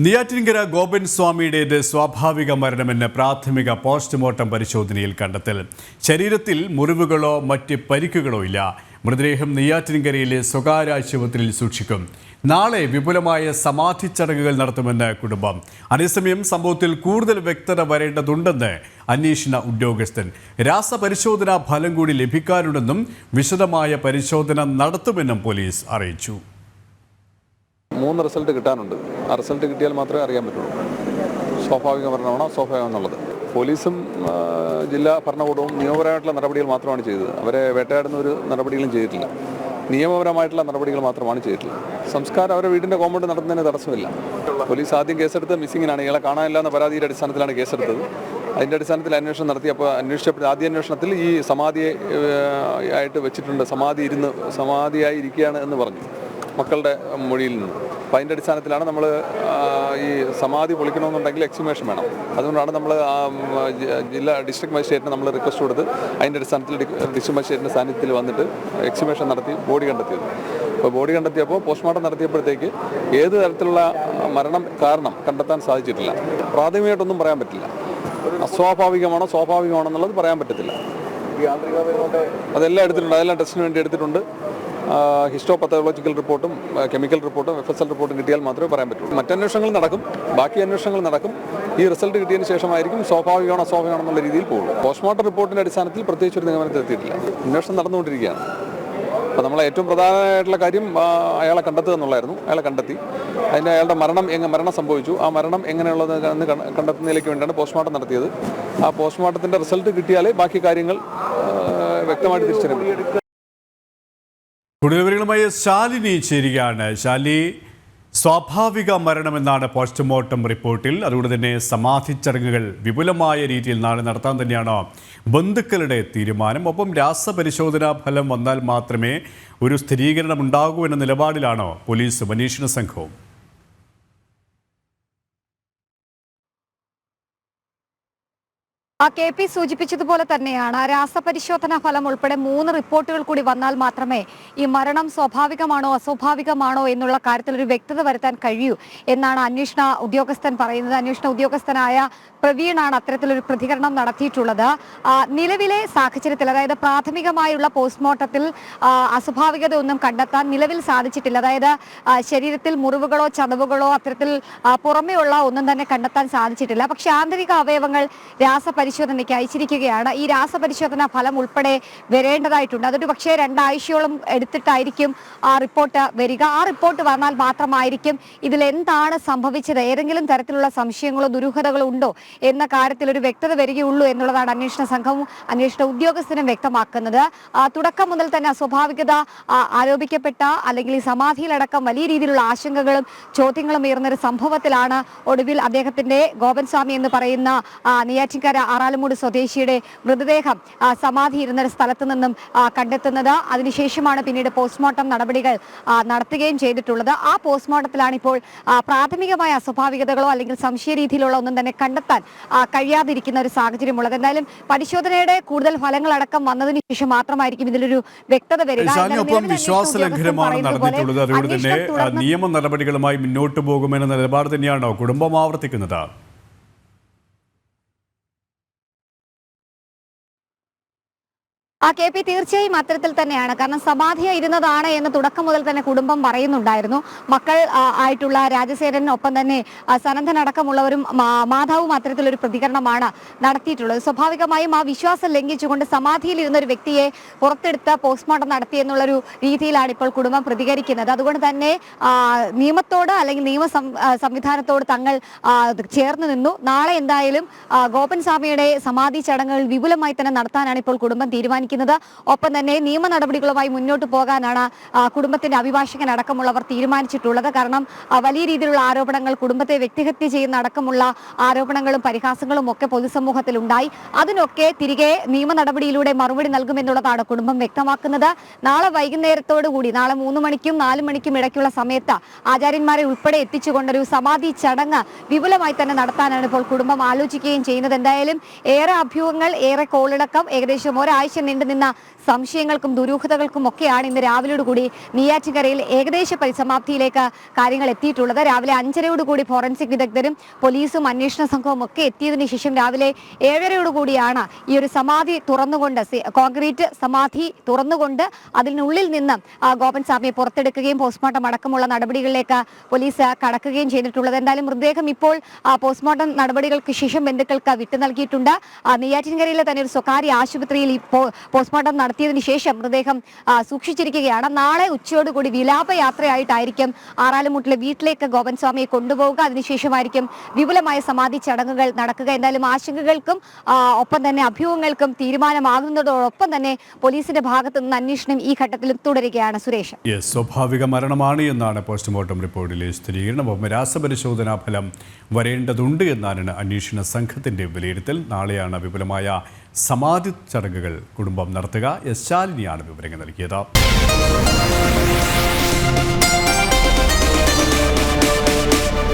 നെയ്യാറ്റിൻകര ഗോപൻ സ്വാമിയുടേത് സ്വാഭാവിക മരണമെന്ന് പ്രാഥമിക പോസ്റ്റ്മോർട്ടം പരിശോധനയിൽ കണ്ടെത്തൽ. ശരീരത്തിൽ മുറിവുകളോ മറ്റ് പരിക്കുകളോ ഇല്ല. മൃതദേഹം നെയ്യാറ്റിൻകരയിലെ സ്വകാര്യ ആശുപത്രിയിൽ സൂക്ഷിക്കും. നാളെ വിപുലമായ സമാധി ചടങ്ങുകൾ നടത്തുമെന്ന് കുടുംബം. അതേസമയം സംഭവത്തിൽ കൂടുതൽ വ്യക്തത വരേണ്ടതുണ്ടെന്ന് അന്വേഷണ ഉദ്യോഗസ്ഥൻ. രാസപരിശോധനാ ഫലം കൂടി ലഭിക്കാനുണ്ടെന്നും വിശദമായ പരിശോധന നടത്തുമെന്നും പോലീസ് അറിയിച്ചു. മൂന്ന് റിസൾട്ട് കിട്ടാനുണ്ട്. ആ റിസൾട്ട് കിട്ടിയാൽ മാത്രമേ അറിയാൻ പറ്റുള്ളൂ. സ്വാഭാവിക മരണമാണോ? സ്വാഭാവികം എന്നുള്ളത്. പോലീസും ജില്ലാ ഭരണകൂടവും നിയമപരമായിട്ടുള്ള നടപടികൾ മാത്രമാണ് ചെയ്തത്. അവരെ വേട്ടയാടുന്ന ഒരു നടപടികളും ചെയ്തിട്ടില്ല. നിയമപരമായിട്ടുള്ള നടപടികൾ മാത്രമാണ് ചെയ്തിട്ടുള്ളത്. സംസ്കാരം അവരെ വീടിന്റെ കോമ്പൗണ്ട് നടത്തുന്നതിന് തടസ്സമില്ല. പോലീസ് ആദ്യം കേസെടുത്ത് മിസ്സിങ്ങിനാണ്. ഇയാളെ കാണാനില്ല എന്ന പരാതിയുടെ അടിസ്ഥാനത്തിലാണ് കേസെടുത്തത്. അതിന്റെ അടിസ്ഥാനത്തിൽ അന്വേഷണം നടത്തി. അപ്പോൾ അന്വേഷിച്ചപ്പോൾ ആദ്യ അന്വേഷണത്തിൽ ഈ സമാധിയെ ആയിട്ട് വെച്ചിട്ടുണ്ട്. സമാധി ഇരുന്ന് സമാധിയായി ഇരിക്കുകയാണ് എന്ന് പറഞ്ഞു. മക്കളുടെ മൊഴിയിൽ നിന്ന്. അപ്പോൾ അതിന്റെ അടിസ്ഥാനത്തിലാണ് നമ്മൾ ഈ സമാധി പൊളിക്കണമെന്നുണ്ടെങ്കിൽ എക്സിമേഷൻ വേണം. അതുകൊണ്ടാണ് നമ്മൾ ജില്ലാ ഡിസ്ട്രിക്ട് മജിസ്ട്രേറ്റിന് നമ്മൾ റിക്വസ്റ്റ് കൊടുത്ത് അതിന്റെ അടിസ്ഥാനത്തിൽ ഡിസ്ട്രിക്ട് മജിസ്ട്രേറ്റിന്റെ സാന്നിധ്യത്തിൽ വന്നിട്ട് എക്സിമേഷൻ നടത്തി ബോഡി കണ്ടെത്തിയത്. അപ്പോൾ ബോഡി കണ്ടെത്തിയപ്പോൾ പോസ്റ്റ്മോർട്ടം നടത്തിയപ്പോഴത്തേക്ക് ഏത് തരത്തിലുള്ള മരണം കാരണം കണ്ടെത്താൻ സാധിച്ചിട്ടില്ല. പ്രാഥമികമായിട്ടൊന്നും പറയാൻ പറ്റില്ല. അസ്വാഭാവികമാണോ സ്വാഭാവികമാണോ എന്നുള്ളത് പറയാൻ പറ്റത്തില്ല. അതെല്ലാം എടുത്തിട്ടുണ്ട് അതെല്ലാം ടെസ്റ്റിന് വേണ്ടി എടുത്തിട്ടുണ്ട്. ഹിസ്റ്റോ പത്തോളജിക്കൽ റിപ്പോർട്ടും കെമിക്കൽ റിപ്പോർട്ടും എഫ് എസ് എൽ റിപ്പോർട്ടും കിട്ടിയാൽ മാത്രമേ പറയാൻ പറ്റുള്ളൂ മറ്റന്വേഷണങ്ങൾ നടക്കും ബാക്കി അന്വേഷണങ്ങൾ നടക്കും. ഈ റിസൾട്ട് കിട്ടിയതിന് ശേഷമായിരിക്കും സ്വാഭാവികമാണോ അസ്വാഭാവികമാണോ എന്നുള്ള രീതിയിൽ പോകുള്ളൂ. പോസ്റ്റ്മോർട്ടം റിപ്പോർട്ടിന്റെ അടിസ്ഥാനത്തിൽ പ്രത്യേകിച്ച് ഒരു നിഗമനത്തിൽ എത്തിയിട്ടില്ല. അന്വേഷണം നടന്നുകൊണ്ടിരിക്കുകയാണ്. അപ്പോൾ നമ്മളെ ഏറ്റവും പ്രധാനമായിട്ടുള്ള കാര്യം അയാളെ കണ്ടെത്തുക എന്നുള്ളായിരുന്നു അയാളെ കണ്ടെത്തി. അതിന്റെ അയാളുടെ മരണം എങ്ങനെ മരണം സംഭവിച്ചു. ആ മരണം എങ്ങനെയുള്ളത് എന്ന് കണ്ട- കണ്ടെത്തുന്നതിലേക്ക് വേണ്ടിയാണ് പോസ്റ്റ്മോർട്ടം നടത്തിയത്. ആ പോസ്റ്റ്മോർട്ടത്തിന്റെ റിസൾട്ട് കിട്ടിയാലേ ബാക്കി കാര്യങ്ങൾ വ്യക്തമായിട്ട് കൂടുതൽ വിവരങ്ങളുമായി ശാലിനി ചേരുകയാണ്. ശാലി സ്വാഭാവിക മരണമെന്നാണ് പോസ്റ്റ്മോർട്ടം റിപ്പോർട്ടിൽ. അതുകൊണ്ട് തന്നെ സമാധി ചടങ്ങുകൾ വിപുലമായ രീതിയിൽ നാളെ നടത്താൻ തന്നെയാണ് ബന്ധുക്കളുടെ തീരുമാനം. ഒപ്പം രാസപരിശോധനാ ഫലം വന്നാൽ മാത്രമേ ഒരു സ്ഥിരീകരണം ഉണ്ടാകൂ എന്ന നിലപാടിലാണോ പോലീസ് അന്വേഷണ സംഘവും. കെ പി സൂചിപ്പിച്ചതുപോലെ തന്നെയാണ്. രാസപരിശോധനാ ഫലം ഉൾപ്പെടെ മൂന്ന് റിപ്പോർട്ടുകൾ കൂടി വന്നാൽ മാത്രമേ ഈ മരണം സ്വാഭാവികമാണോ അസ്വാഭാവികമാണോ എന്നുള്ള കാര്യത്തിൽ ഒരു വ്യക്തത വരുത്താൻ കഴിയൂ എന്നാണ് അന്വേഷണ ഉദ്യോഗസ്ഥൻ പറയുന്നത്. അന്വേഷണ ഉദ്യോഗസ്ഥനായ പ്രവീണാണ് അത്തരത്തിലൊരു പ്രതികരണം നടത്തിയിട്ടുള്ളത്. നിലവിലെ സാഹചര്യത്തിൽ അതായത് പ്രാഥമികമായുള്ള പോസ്റ്റ്മോർട്ടത്തിൽ അസ്വാഭാവികത ഒന്നും കണ്ടെത്താൻ നിലവിൽ സാധിച്ചിട്ടില്ല. അതായത് ശരീരത്തിൽ മുറിവുകളോ ചതവുകളോ അത്തരത്തിൽ പുറമെയുള്ള ഒന്നും തന്നെ കണ്ടെത്താൻ സാധിച്ചിട്ടില്ല. പക്ഷെ ആന്തരിക അവയവങ്ങൾ രാസപരിശോധനയ്ക്ക് അയച്ചിരിക്കുകയാണ്. ഈ രാസപരിശോധന ഫലം ഉൾപ്പെടെ വരേണ്ടതായിട്ടുണ്ട്. അതൊരു പക്ഷേ രണ്ടാഴ്ചയോളം എടുത്തിട്ടായിരിക്കും ആ റിപ്പോർട്ട് വരിക. ആ റിപ്പോർട്ട് വന്നാൽ മാത്രമായിരിക്കും ഇതിൽ എന്താണ് സംഭവിച്ചത്? ഏതെങ്കിലും തരത്തിലുള്ള സംശയങ്ങളോ ദുരൂഹതകളോ ഉണ്ടോ എന്ന കാര്യത്തിൽ ഒരു വ്യക്തത വരികയുള്ളൂ എന്നുള്ളതാണ് അന്വേഷണ സംഘവും അന്വേഷണ ഉദ്യോഗസ്ഥനും വ്യക്തമാക്കുന്നത്. തുടക്കം മുതൽ തന്നെ അസ്വാഭാവികത ആരോപിക്കപ്പെട്ട അല്ലെങ്കിൽ ഈ സമാധിയിലടക്കം വലിയ രീതിയിലുള്ള ആശങ്കകളും ചോദ്യങ്ങളും ഉയർന്നൊരു സംഭവത്തിലാണ് ഒടുവിൽ അദ്ദേഹത്തിന്റെ ഗോപൻ സ്വാമി എന്ന് പറയുന്ന നെയ്യാറ്റിക്കര ആറാലുമൂട് സ്വദേശിയുടെ മൃതദേഹം സമാധി ഇരുന്ന സ്ഥലത്ത് നിന്നും കണ്ടെത്തുന്നത്. അതിനുശേഷമാണ് പിന്നീട് പോസ്റ്റ്മോർട്ടം നടപടികൾ നടത്തുകയും ചെയ്തിട്ടുള്ളത്. ആ പോസ്റ്റ്മോർട്ടത്തിലാണ് ഇപ്പോൾ പ്രാഥമികമായ അസ്വാഭാവികതകളോ അല്ലെങ്കിൽ സംശയ രീതിയിലുള്ള ഒന്നും തന്നെ കണ്ടെത്താൻ കഴിയാതിരിക്കുന്ന ഒരു സാഹചര്യമുള്ളത്. എന്തായാലും പരിശോധനയുടെ കൂടുതൽ ഫലങ്ങളടക്കം വന്നതിന് ശേഷം മാത്രമായിരിക്കും ഇതിലൊരു വ്യക്തത വരിക. വിശ്വാസ ലംഘനമാണ് നടന്നിട്ടുള്ളത്. അതുകൊണ്ട് തന്നെ നിയമ നടപടികളുമായി മുന്നോട്ട് പോകുമെന്ന നിലപാട് തന്നെയാണോ കുടുംബം ആവർത്തിക്കുന്നത്? ആ കെ പി തീർച്ചയായും അത്തരത്തിൽ തന്നെയാണ്. കാരണം സമാധിയ ഇരുന്നതാണ് എന്ന് തുടക്കം മുതൽ തന്നെ കുടുംബം പറയുന്നുണ്ടായിരുന്നു. മക്കൾ ആയിട്ടുള്ള രാജസേനൊപ്പം തന്നെ സന്നദ്ധനടക്കമുള്ളവരും മാതാവും അത്തരത്തിലൊരു പ്രതികരണമാണ് നടത്തിയിട്ടുള്ളത്. സ്വാഭാവികമായും ആ വിശ്വാസം ലംഘിച്ചുകൊണ്ട് സമാധിയിൽ ഇരുന്ന ഒരു വ്യക്തിയെ പുറത്തെടുത്ത് പോസ്റ്റ്മോർട്ടം നടത്തി എന്നുള്ളൊരു രീതിയിലാണ് ഇപ്പോൾ കുടുംബം പ്രതികരിക്കുന്നത്. അതുകൊണ്ട് തന്നെ നിയമത്തോട് അല്ലെങ്കിൽ നിയമ സംവിധാനത്തോട് തങ്ങൾ ചേർന്ന് നിന്നു. നാളെ എന്തായാലും ഗോപൻ സ്വാമിയുടെ സമാധി ചടങ്ങുകൾ വിപുലമായി തന്നെ നടത്താനാണ് ഇപ്പോൾ കുടുംബം തീരുമാനിക്കുന്നത്. ഒപ്പം തന്നെ നിയമ നടപടികളുമായി മുന്നോട്ട് പോകാനാണ് കുടുംബത്തിന്റെ അഭിഭാഷകൻ അടക്കമുള്ളവർ തീരുമാനിച്ചിട്ടുള്ളത്. കാരണം വലിയ രീതിയിലുള്ള ആരോപണങ്ങൾ കുടുംബത്തെ വ്യക്തിഹത്യ ചെയ്യുന്ന അടക്കമുള്ള ആരോപണങ്ങളും പരിഹാസങ്ങളും ഒക്കെ പൊതുസമൂഹത്തിൽ ഉണ്ടായി അതിനൊക്കെ തിരികെ നിയമ നടപടിയിലൂടെ മറുപടി നൽകുമെന്നുള്ളതാണ് കുടുംബം വ്യക്തമാക്കുന്നത്. നാളെ വൈകുന്നേരത്തോടു കൂടി നാളെ മൂന്ന് മണിക്കും നാല് മണിക്കും ഇടയ്ക്കുള്ള സമയത്ത് ആചാര്യന്മാരെ ഉൾപ്പെടെ എത്തിച്ചുകൊണ്ടൊരു സമാധി ചടങ്ങ് വിപുലമായി തന്നെ നടത്താനാണ് ഇപ്പോൾ കുടുംബം ആലോചിക്കുകയും ചെയ്യുന്നത്. എന്തായാലും ഏറെ അഭ്യൂഹങ്ങൾ ഏറെ കോളിളക്കം ഏകദേശം ഒരാഴ്ച നീണ്ടുനിന്ന സംശയങ്ങൾക്കും ദുരൂഹതകൾക്കും ഒക്കെയാണ് ഇന്ന് രാവിലെയോടുകൂടി നെയ്യാറ്റിൻകരയിൽ ഏകദേശ പരിസമാപ്തിയിലേക്ക് കാര്യങ്ങൾ എത്തിയിട്ടുള്ളത്. രാവിലെ അഞ്ചരയോടുകൂടി ഫോറൻസിക് വിദഗ്ധരും പോലീസും അന്വേഷണ സംഘവും ഒക്കെ എത്തിയതിന് ശേഷം രാവിലെ ഏഴരയോടുകൂടിയാണ് ഈ ഒരു സമാധി തുറന്നുകൊണ്ട് കോൺക്രീറ്റ് സമാധി തുറന്നുകൊണ്ട് അതിനുള്ളിൽ നിന്ന് ഗോപൻ സ്വാമിയെ പുറത്തെടുക്കുകയും പോസ്റ്റ്മോർട്ടം അടക്കമുള്ള നടപടികളിലേക്ക് പോലീസ് കടക്കുകയും ചെയ്തിട്ടുള്ളത്. എന്തായാലും മൃതദേഹം ഇപ്പോൾ പോസ്റ്റ്മോർട്ടം നടപടികൾക്ക് ശേഷം ബന്ധുക്കൾക്ക് വിട്ടു നൽകിയിട്ടുണ്ട്. നെയ്യാറ്റിൻകരയിലെ തന്നെ ഒരു സ്വകാര്യ ആശുപത്രിയിൽ പോ- പോസ്റ്റ്മോർട്ടം നടത്തിയതിനു ശേഷം മൃതദേഹം സൂക്ഷിച്ചിരിക്കുകയാണ്. നാളെ ഉച്ചയോടുകൂടി വിലാപയാത്രയായിട്ടായിരിക്കും ആറാലുമുട്ടിലെ വീട്ടിലേക്ക് ഗോപൻ സ്വാമിയെ കൊണ്ടുപോവുക. അതിനുശേഷമായിരിക്കും വിപുലമായ സമാധി ചടങ്ങുകൾ നടക്കുക. എന്തായാലും ആശങ്കകൾക്കും ഒപ്പം തന്നെ അഭ്യൂഹങ്ങൾക്കും തീരുമാനമാകുന്നതോടൊപ്പം തന്നെ പോലീസിന്റെ ഭാഗത്തു നിന്ന് അന്വേഷണം ഈ ഘട്ടത്തിലും തുടരുകയാണ് സുരേഷ്. സ്വാഭാവിക മരണമാണ് എന്നാണ് പോസ്റ്റ്മോർട്ടം റിപ്പോർട്ടിലെ സ്ഥിരീകരണം. രാസപരിശോധനാ ഫലം വരേണ്ടതുണ്ട് എന്നാണ് അന്വേഷണ സംഘത്തിന്റെ വിലയിരുത്തൽ. നാളെയാണ് വിപുലമായ സമാധി ചടങ്ങുകൾ കുടുംബം നടത്തുക. എസ് ശാലിനിയാണ് വിവരങ്ങൾ നൽകിയത്.